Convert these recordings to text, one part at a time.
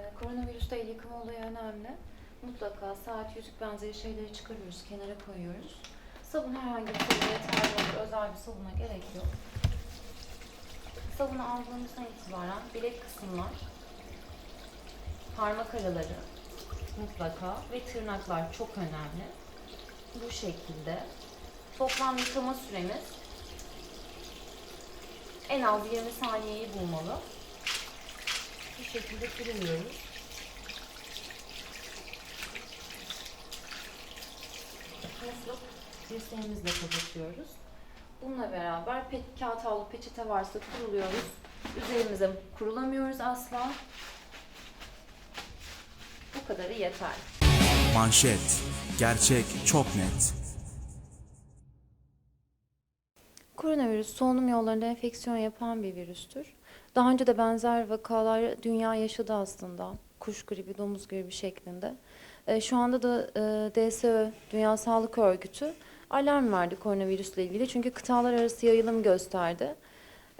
Ee, Koronavirüste el yıkama olayı önemli. Mutlaka saat, yüzük benzeri şeyleri çıkarıyoruz, kenara koyuyoruz. Sabun herhangi bir şeyde yeterli olur. Özel bir sabuna gerek yok. Sabunu aldığımızdan itibaren bilek kısımlar, parmak araları mutlaka ve tırnaklar çok önemli. Bu şekilde. Toplam yıkama süremiz en az 20 saniyeyi bulmalı. Bu şekilde kırılıyoruz. Muslup dirseğimizle kapatıyoruz. Bununla beraber pet, kağıt havlu peçete varsa kuruluyoruz. Üzerimize kurulamıyoruz asla. Bu kadarı yeter. Manşet. Gerçek çok net. Koronavirüs solunum yollarında enfeksiyon yapan bir virüstür. Daha önce de benzer vakalar dünya yaşadı aslında. Kuş gribi, domuz gribi şeklinde. E, Şu anda da e, DSÖ, Dünya Sağlık Örgütü alarm verdi koronavirüsle ilgili. Çünkü kıtalar arası yayılım gösterdi.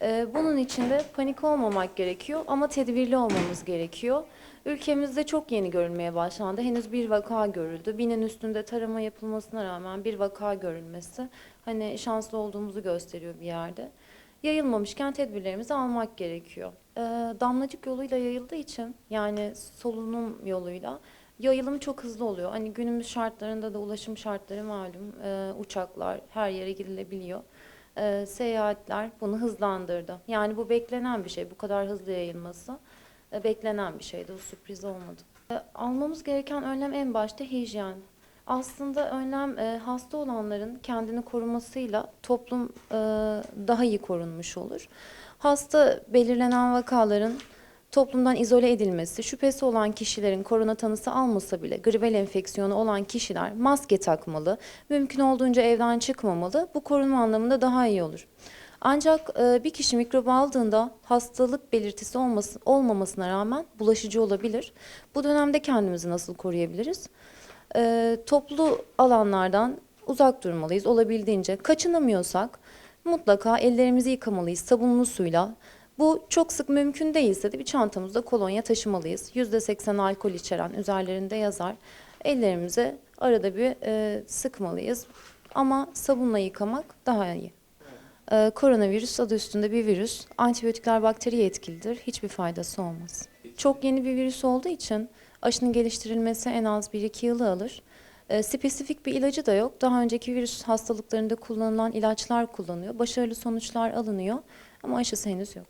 E, Bunun için de panik olmamak gerekiyor ama tedbirli olmamız gerekiyor. Ülkemizde çok yeni görülmeye başlandı. Henüz bir vaka görüldü. Binin üstünde tarama yapılmasına rağmen bir vaka görülmesi hani şanslı olduğumuzu gösteriyor bir yerde. Yayılmamışken tedbirlerimizi almak gerekiyor. Ee, damlacık yoluyla yayıldığı için yani solunum yoluyla yayılım çok hızlı oluyor. Hani günümüz şartlarında da ulaşım şartları malum. Ee, uçaklar her yere gidilebiliyor. Ee, seyahatler bunu hızlandırdı. Yani bu beklenen bir şey. Bu kadar hızlı yayılması e, beklenen bir şeydi. O sürpriz olmadı. E, almamız gereken önlem en başta hijyen. Aslında önlem e, hasta olanların kendini korumasıyla toplum e, daha iyi korunmuş olur. Hasta belirlenen vakaların toplumdan izole edilmesi, şüphesi olan kişilerin korona tanısı almasa bile gribel enfeksiyonu olan kişiler maske takmalı, mümkün olduğunca evden çıkmamalı. Bu korunma anlamında daha iyi olur. Ancak e, bir kişi mikrobu aldığında hastalık belirtisi olması, olmamasına rağmen bulaşıcı olabilir. Bu dönemde kendimizi nasıl koruyabiliriz? E, toplu alanlardan uzak durmalıyız olabildiğince. Kaçınamıyorsak mutlaka ellerimizi yıkamalıyız sabunlu suyla. Bu çok sık mümkün değilse de bir çantamızda kolonya taşımalıyız. %80 alkol içeren üzerlerinde yazar. Ellerimizi arada bir e, sıkmalıyız. Ama sabunla yıkamak daha iyi. Ee, koronavirüs adı üstünde bir virüs. Antibiyotikler bakteriye etkilidir. Hiçbir faydası olmaz. Çok yeni bir virüs olduğu için aşının geliştirilmesi en az 1-2 yılı alır. Ee, spesifik bir ilacı da yok. Daha önceki virüs hastalıklarında kullanılan ilaçlar kullanıyor. Başarılı sonuçlar alınıyor ama aşısı henüz yok.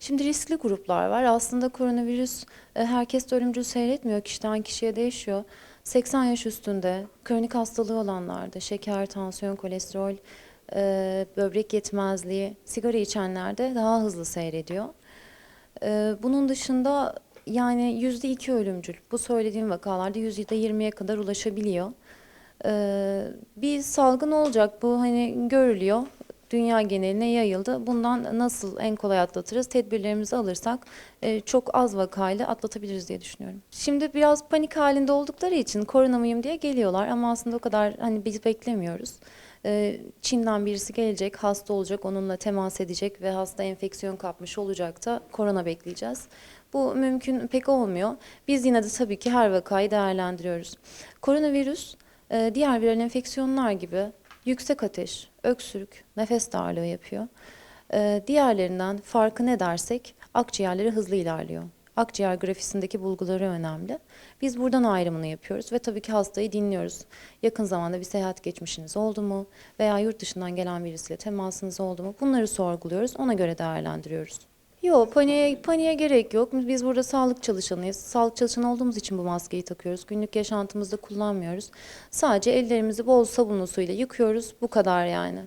Şimdi riskli gruplar var. Aslında koronavirüs e, herkes ölümcül seyretmiyor. Kişiden kişiye değişiyor. 80 yaş üstünde, kronik hastalığı olanlarda, şeker, tansiyon, kolesterol, e, böbrek yetmezliği, sigara içenlerde daha hızlı seyrediyor. E, bunun dışında yani yüzde iki ölümcül. Bu söylediğim vakalarda yüzde yirmiye kadar ulaşabiliyor. E, bir salgın olacak. Bu hani görülüyor. Dünya geneline yayıldı. Bundan nasıl en kolay atlatırız? Tedbirlerimizi alırsak e, çok az vakayla atlatabiliriz diye düşünüyorum. Şimdi biraz panik halinde oldukları için korona mıyım diye geliyorlar ama aslında o kadar hani biz beklemiyoruz. Ee, Çin'den birisi gelecek, hasta olacak, onunla temas edecek ve hasta enfeksiyon kapmış olacak da korona bekleyeceğiz. Bu mümkün pek olmuyor. Biz yine de tabii ki her vakayı değerlendiriyoruz. Koronavirüs e, diğer viral enfeksiyonlar gibi yüksek ateş, öksürük, nefes darlığı yapıyor. Ee, Diğerlerinden farkı ne dersek akciğerleri hızlı ilerliyor. Akciğer grafisindeki bulguları önemli. Biz buradan ayrımını yapıyoruz ve tabii ki hastayı dinliyoruz. Yakın zamanda bir seyahat geçmişiniz oldu mu veya yurt dışından gelen birisiyle temasınız oldu mu? Bunları sorguluyoruz, ona göre değerlendiriyoruz. Yok, paniğe, paniğe gerek yok. Biz burada sağlık çalışanıyız. Sağlık çalışanı olduğumuz için bu maskeyi takıyoruz. Günlük yaşantımızda kullanmıyoruz. Sadece ellerimizi bol sabunlu suyla yıkıyoruz. Bu kadar yani.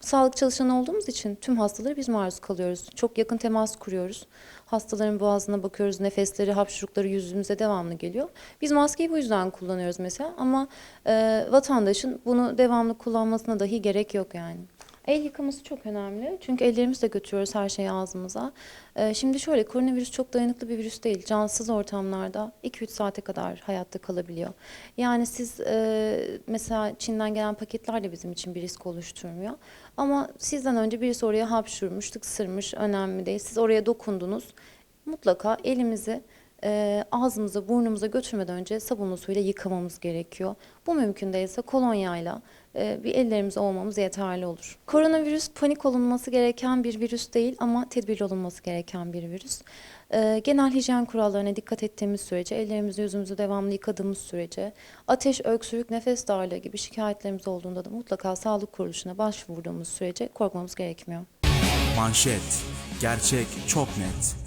Sağlık çalışanı olduğumuz için tüm hastalara biz maruz kalıyoruz. Çok yakın temas kuruyoruz. Hastaların boğazına bakıyoruz, nefesleri, hapşurukları yüzümüze devamlı geliyor. Biz maskeyi bu yüzden kullanıyoruz mesela ama e, vatandaşın bunu devamlı kullanmasına dahi gerek yok yani. El yıkaması çok önemli çünkü ellerimizle götürüyoruz her şeyi ağzımıza. E, şimdi şöyle koronavirüs çok dayanıklı bir virüs değil. Cansız ortamlarda 2-3 saate kadar hayatta kalabiliyor. Yani siz e, mesela Çin'den gelen paketler de bizim için bir risk oluşturmuyor. Ama sizden önce birisi oraya hapşurmuş, tıksırmış önemli değil. Siz oraya dokundunuz. Mutlaka elimizi e, ağzımıza, burnumuza götürmeden önce sabunlu suyla yıkamamız gerekiyor. Bu mümkün değilse kolonyayla bir ellerimizi olmamız yeterli olur. Koronavirüs panik olunması gereken bir virüs değil ama tedbirli olunması gereken bir virüs. E, genel hijyen kurallarına dikkat ettiğimiz sürece, ellerimizi yüzümüzü devamlı yıkadığımız sürece, ateş, öksürük, nefes darlığı gibi şikayetlerimiz olduğunda da mutlaka sağlık kuruluşuna başvurduğumuz sürece korkmamız gerekmiyor. Manşet. Gerçek çok net.